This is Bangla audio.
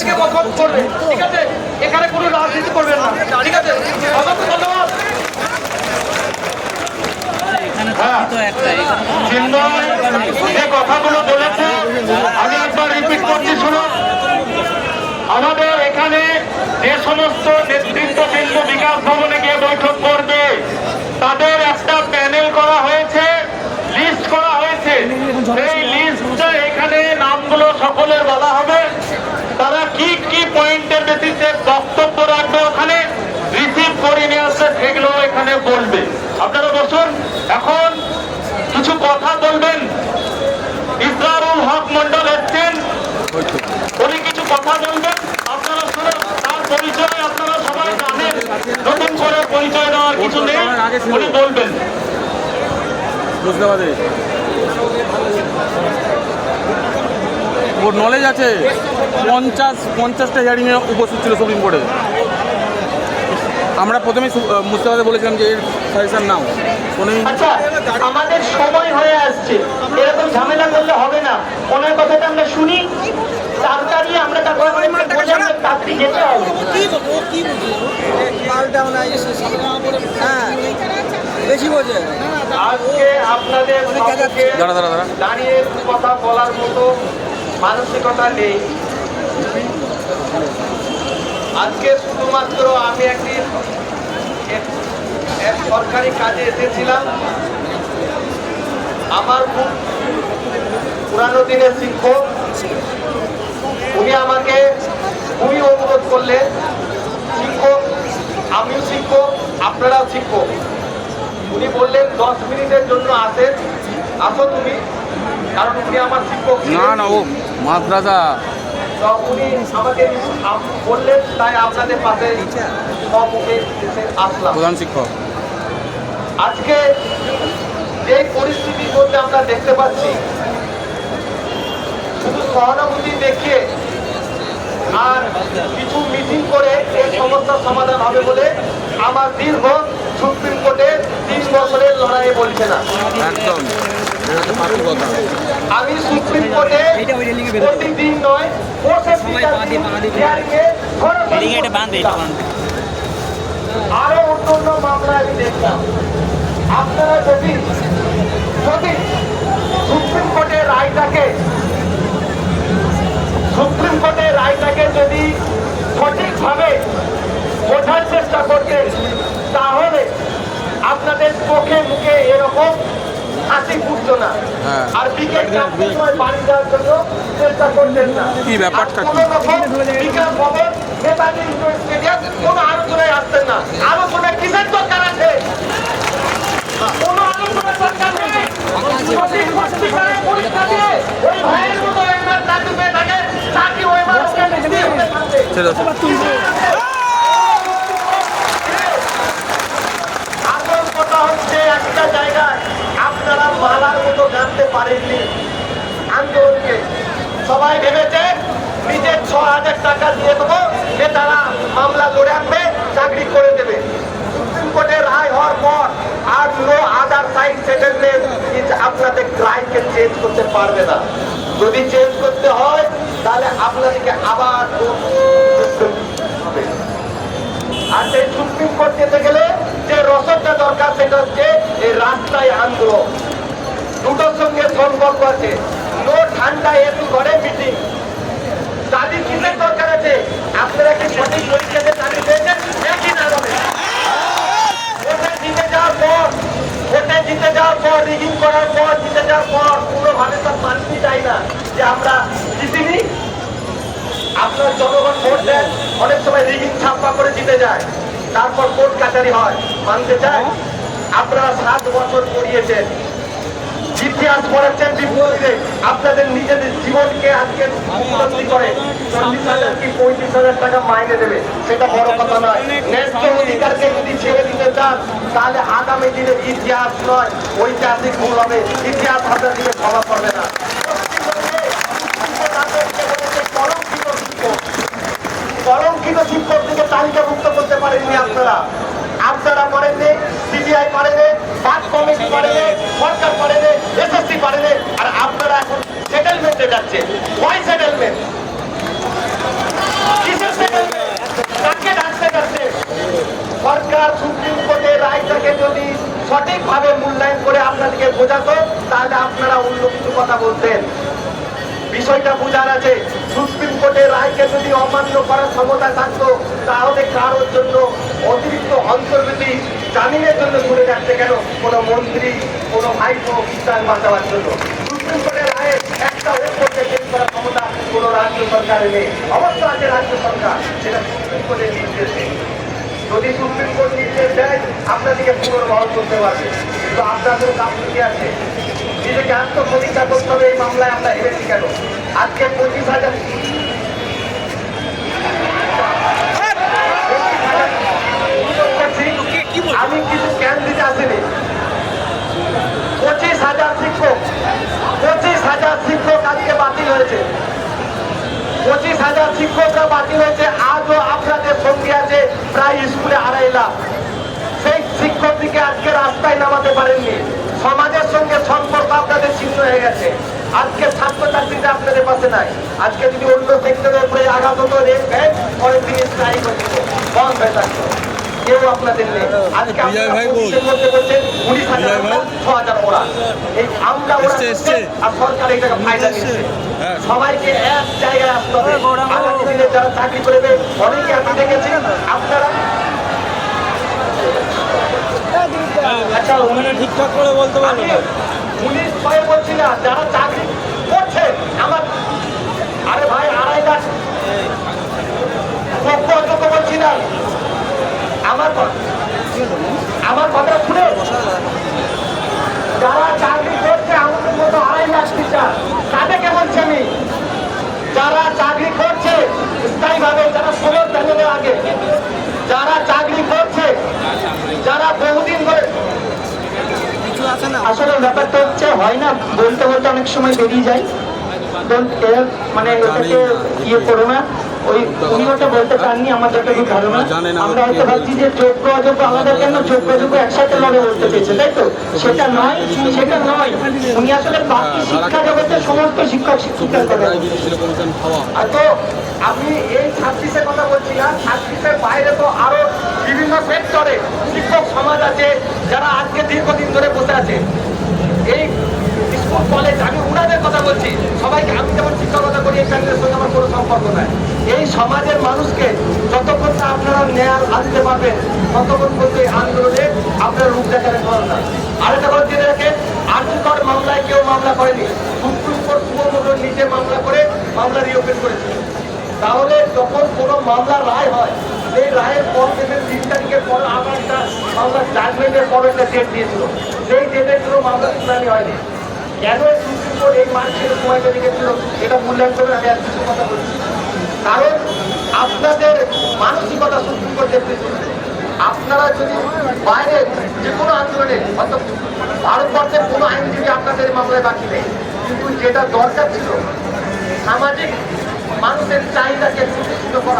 থেকে বকবক করবে। ঠিক আছে? এখানে কোনো রাজনীতি করবেন না। ঠিক আছে? অসংখ্য ধন্যবাদ। হ্যাঁ আমি একবার রিপিট করছি, শুনুন। আমাদের এখানে যে সমস্ত নেতৃত্ববৃন্দ বিকাশ ভবনে গিয়ে বৈঠক তাদের একটা প্যানেল করা হয়েছে লিস্ট করা হয়েছে। সেই লিস্টটা এখানে নামগুলো সকলের বলা হবে তারা কি কি পয়েন্টের বেসিসে বক্তব্য রাখবে ওখানে রিসিভ করে নিয়ে আসবে সেগুলো এখানে বলবে আপনারা বসুন এখন কিছু কথা বলবেন ইসরারুল হক মন্ডল এসছেন উনি কিছু কথা বলবেন আপনারা শুনুন তার পরিচয় আপনারা সবাই জানেন নতুন করে পরিচয় দেওয়ার কিছু নেই উনি বলবেন। ওর নলেজ আছে। পঞ্চাশ পঞ্চাশটা হিয়ারিংয়ে উপস্থিত ছিল সুপ্রিম কোর্টে আমরা প্রথমে আহ, বলেছিলাম যে এর সাজেশন নাও। আচ্ছা আমাদের সময় হয়ে আসছে। এরকম ঝামেলা করলে হবে না। ওনার কথাটা আমরা শুনি। তাড়াতাড়ি আমরা তারপরে আমরা তাড়াতাড়ি যেতে হবে। হ্যাঁ। বেশি বোঝে আজকে আপনাদের দাঁড়িয়ে কথা বলার মতো মানসিকতা নেই। আজকে শুধুমাত্র আমি একটি এক- সরকারি কাজে এসেছিলাম। আমার খুব পুরানো দিনের শিক্ষক। উনি আমাকে খুবই অনুরোধ করলেন, শিক্ষক, আমিও শিক্ষক, আপনারাও শিক্ষক। উনি বললেন, দশ মিনিটের জন্য আসেন, আসো তুমি, কারণ উনি আমার শিক্ষক না না, ও মাদ্রাসা তো উনি আমাকে বললেন তাই আপনাদের পাশে আসলাম। প্রধান শিক্ষক। আজকে যে পরিস্থিতির মধ্যে আমরা দেখতে পাচ্ছি শুধু সহানুভূতি দেখিয়ে আর কিছু মিটিং করে এই সমস্যার সমাধান হবে বলে আমার দীর্ঘ সুপ্রিম কোর্টে তিন বছরের লড়াইয়ে বলছে না। একদম। আমি সুপ্রিম কোর্টে। প্রতিদিন নয় আরও অন্যান্য মামলা আমি দেখলাম। আপনারা যদি যদি সুপ্রিম কোর্টের রায়টাকে সুপ্রিম কোর্টের রায়টাকে যদি সঠিকভাবে বোঝার চেষ্টা করতেন তাহলে আপনাদের চোখে মুখে এরকম হাসি ফুটতো না। হ্যাঁ। আর বিকেল চারটের সময় বাড়ি যাওয়ার জন্য চেষ্টা করতেন না। কি ব্যাপারটা? কোনো রকম বিকাশ ভবন নেতাজি ইন্ডোর স্টেডিয়াম কোনো আলোচনায় আসতেন না। আলোচনায় কিসের দরকার আছে? কোনো আলোচনার দরকার নেই। সঠিক সত্যিকারের পরীক্ষা দিয়ে ওই ভাইয়ের মতো একবার চাকরি পেয়ে থাকে চাকরি ওই মানুষকে মুক্তি হতে পারবে ছেড়ে দাও। আসল কথা হচ্ছে একটা জায়গায় আপনারা মালার মতো জানতে পারেননি। আন্দোলনকে সবাই ভেবেছে, নিজের ছ হাজার টাকা দিয়ে দেবো, যে তারা মামলা লড়ে আনবে, চাকরি করে দেবে। সুপ্রিম কোর্টের রায় হওয়ার পর আর নো আদার সাইড সেটেলমেন্ট আপনাদের রায়কে চেঞ্জ করতে পারবে না। যদি চেঞ্জ করতে হয় আছে। নো ঠান্ডা এসি ঘরে মিটিং চাবি কিসের দরকার আছে? আপনারা কি সঠিক পরীক্ষাতে চাবি পেয়েছেন? একই না হবে যাওয়ার পর, ভোটে যাওয়ার পর, রিগিং করার পর, জিতে যাওয়ার পর পুরোভাবে সব মানতে চাই না যে আমরা জিতিনি। আপনার জনগণ ভোট দেন, অনেক সময় রিগিং ছাপ্পা করে জিতে যায়। তারপর কোর্ট কাচারি হয়। মানতে চায়? আপনারা সাত বছর পড়িয়েছেন। ইতিহাস পড়াচ্ছেন বিপ্লবীতে আপনাদের নিজেদের জীবনকে আজকে উন্নতি করে চল্লিশ হাজার কি পঁয়ত্রিশ হাজার টাকা মাইনে দেবে, সেটা বড় কথা নয়। ন্যায্য অধিকারকে যদি ছেড়ে দিতে চান, তাহলে আগামী দিনের ইতিহাস নয়, ঐতিহাসিক ভুল হবে। ইতিহাস আপনার দিকে ক্ষমা করবে না। কলঙ্কিত শিক্ষক কলঙ্কিত শিক্ষকদেরকে তালিকাভুক্ত করতে পারেননি আপনারা আপনারা পারেননি সিবিআই পারেনি পাঁচ কমিটি পারেনি সরকার পারেনি এসএসসি পারেনি আর আপনারা এখন সেটেলমেন্টে যাচ্ছে ওয়াই সেটেলমেন্ট আপনারা সুপ্রিম কোর্টের রায়টাকে যদি সঠিকভাবে মূল্যায়ন করে আপনাদেরকে বোঝাতো, তাহলে আপনারা অন্য কিছু কথা বলতেন। বিষয়টা বোঝার আছে, সুপ্রিম কোর্টের রায়কে যদি অমান্য করার ক্ষমতা থাকতো, তাহলে কারোর জন্য অতিরিক্ত অন্তর্বিধি জামিনের জন্য ঘুরে যাচ্ছে কেন? কোনো মন্ত্রী, কোনো ভাইপো তার বাঁচাবার জন্য। সুপ্রিম কোর্টের রায়ে একটা ওপরকে চেঞ্জ করার ক্ষমতা কোনো রাজ্য সরকারের নেই। অবশ্য আছে রাজ্য সরকার, সেটা সুপ্রিম কোর্টের নির্দেশে। যদি সুপ্রিম কোর্ট নির্দেশ দেয় আপনাদেরকে পুনর্বহন করতে পারবে। কিন্তু আপনাদের গাফিলতি আছে? নিজেকে আত্মসমীক্ষা করতে হবে এই মামলায় আমরা হেরেছি কেন? আজকে পঁচিশ হাজার আমি কিছু জ্ঞান দিতে আসিনি। পঁচিশ হাজার শিক্ষক পঁচিশ হাজার শিক্ষক আজকে বাতিল হয়েছে। পঁচিশ হাজার শিক্ষকরা বাতিল হয়েছে। আজও আপনাদের সঙ্গে আছে প্রায় স্কুলে আড়াই লাখ। সেই শিক্ষকটিকে আজকে রাস্তায় নামাতে পারেননি। সমাজের সঙ্গে সম্পর্ক আপনাদের ছিন্ন হয়ে গেছে। আজকে ছাত্রছাত্রীরা আপনাদের পাশে নাই। আজকে যদি অন্য সেক্টরের উপরে আঘাত হতো রেট দেয় পরের দিন স্ট্রাইক হতো বন্ধ হয়ে থাকতো। কেউ আপনাদের নেই। আজকে মধ্যে বলছেন উনিশ হাজার ছ হাজার ওরা। এই আমরা ওরা। আর সরকার এই টাকা ফায়দা নিচ্ছে। হ্যাঁ। সবাইকে এক জায়গায় আসতে হবে। আগামী দিনে যারা চাকরি করবে অনেকে আমি দেখেছি আপনারা আচ্ছা ওখানে ঠিকঠাক করে বলতে আমি পুলিশ ভয়ে বলছি না যারা চাকরি করছে আমার আরে ভাই আড়াই লাখ যোগ্য অযোগ্য বলছি না আমার কথা। শুনে যারা চাকরি করছে আমাদের মতো আড়াই লাখ টিচার তাদেরকে বলছি আমি যারা চাকরি করছে স্থায়ীভাবে যারা সোলার প্যানেলের আগে? যারা চাকরি করছে যারা বহুদিন ধরে আসলে ব্যাপারটা হচ্ছে হয় না বলতে বলতে অনেক সময় বেরিয়ে যায়। মানে ইয়ে করো না। ওই উনি বলতে চাননি আমার যতটুকু ধারণা। আমরা হয়তো ভাবছি যে যোগ্য অযোগ্য আলাদা কেন যোগ্য অযোগ্য একসাথে লড়ে বলতে চেয়েছে তাই তো? সেটা নয় সেটা নয়। উনি আসলে বাকি শিক্ষা জগতের সমস্ত শিক্ষক শিক্ষিকার কথা বলছেন। দিয়েছিল কমিশন খাওয়া। আর তো আমি এই ছাব্বিশের কথা বলছি না ছাব্বিশের বাইরে তো আরও বিভিন্ন সেক্টরে শিক্ষক সমাজ আছে যারা আজকে দীর্ঘদিন ধরে বসে আছে। এই স্কুল কলেজ আমি উনাদের কথা বলছি। সবাইকে আমি যেমন শিক্ষকতা করি সঙ্গে আমার কোনো সম্পর্ক নাই। এই সমাজের মানুষকে যতক্ষণ না আপনারা ন্যায় আনতে পারবেন, ততক্ষণ এই আন্দোলনে আপনারা রূপ দেখাতে পারেন না। আরেকটা কথা জেনে রাখে আর্থিকর মামলায় কেউ মামলা করেনি। সুপ্রিম কোর্ট শুভমোটর নিজে মামলা করে মামলা রিওপেন করেছে। তাহলে যখন কোনো মামলার রায় হয়, সেই রায়ের পর থেকে তিন তারিখের পর আবার একটা মামলার জাজমেন্টের পর একটা ডেট দিয়েছিল। সেই ডেটের জন্য মামলা শুনানি হয়নি। কেন এই এই মার্চের সময়টা রেখেছিল এটা মূল্যায়ন করে আমি আর কিছু কথা বলছি কারণ আপনাদের মানসিকতা সুপ্রিম কোর্ট দেখতে আপনারা যদি বাইরে যে কোনো আন্দোলনে হয়তো ভারতবর্ষের কোনো আইনজীবী আপনাদের মামলায় বাকি নেই, কিন্তু যেটা দরকার ছিল, সামাজিক মানুষের চাহিদাকে প্রতিষ্ঠিত করা